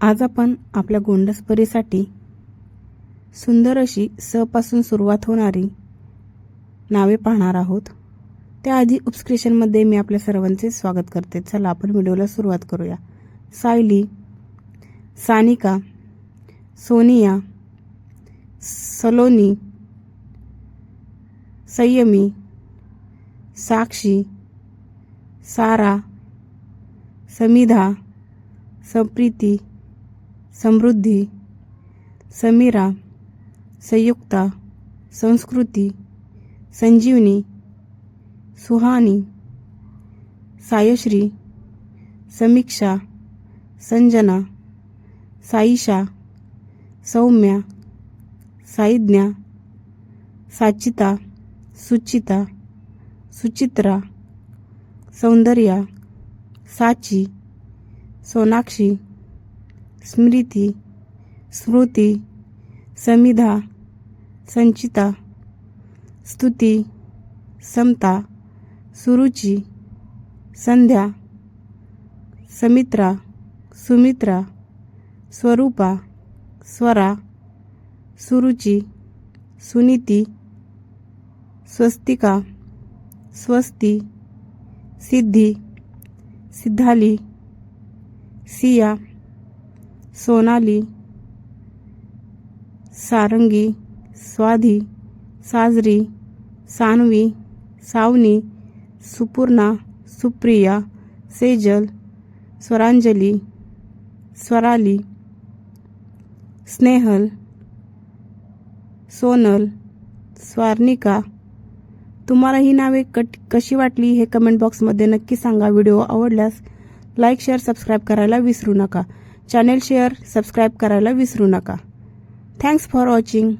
आज आपण आपल्या गोंडसपरीसाठी सुंदर अशी सपासून सुरुवात होणारी नावे पाहणार आहोत. त्याआधी उपस्क्रिप्शनमध्ये मी आपल्या सर्वांचे स्वागत करते. चला आपण व्हिडिओला सुरुवात करूया. सायली सानिका सोनिया सलोनी संयमी साक्षी सारा समिधा संप्रीती समृद्धी समीरा संयुक्ता संस्कृती संजीवनी सुहानी सायश्री समीक्षा संजना साईशा सौम्या साईज्ञा साचिता सुचिता सुचित्रा सौंदर्या साची सोनाक्षी स्मृती स्मृती समिधा संचिता स्तुती समता सुरुची संध्या समित्रा सुमित्रा स्वरूपा स्वरा सुरुची सुनीती स्वस्तिका स्वस्ती सिद्धी सिद्धाली सिया सोनाली सारंगी स्वाधी साजरी सानवी सावनी सुपूर्णा सुप्रिया सेजल स्वरांजली स्वराली स्नेहल सोनल स्वार्निका. तुम्हाला ही नावे कट कशी वाटली हे कमेंट बॉक्समध्ये नक्की सांगा. व्हिडिओ आवडल्यास लाईक शेअर सबस्क्राईब करायला विसरू नका. चॅनेल शेअर सबस्क्राईब करायला विसरू नका. Thanks for watching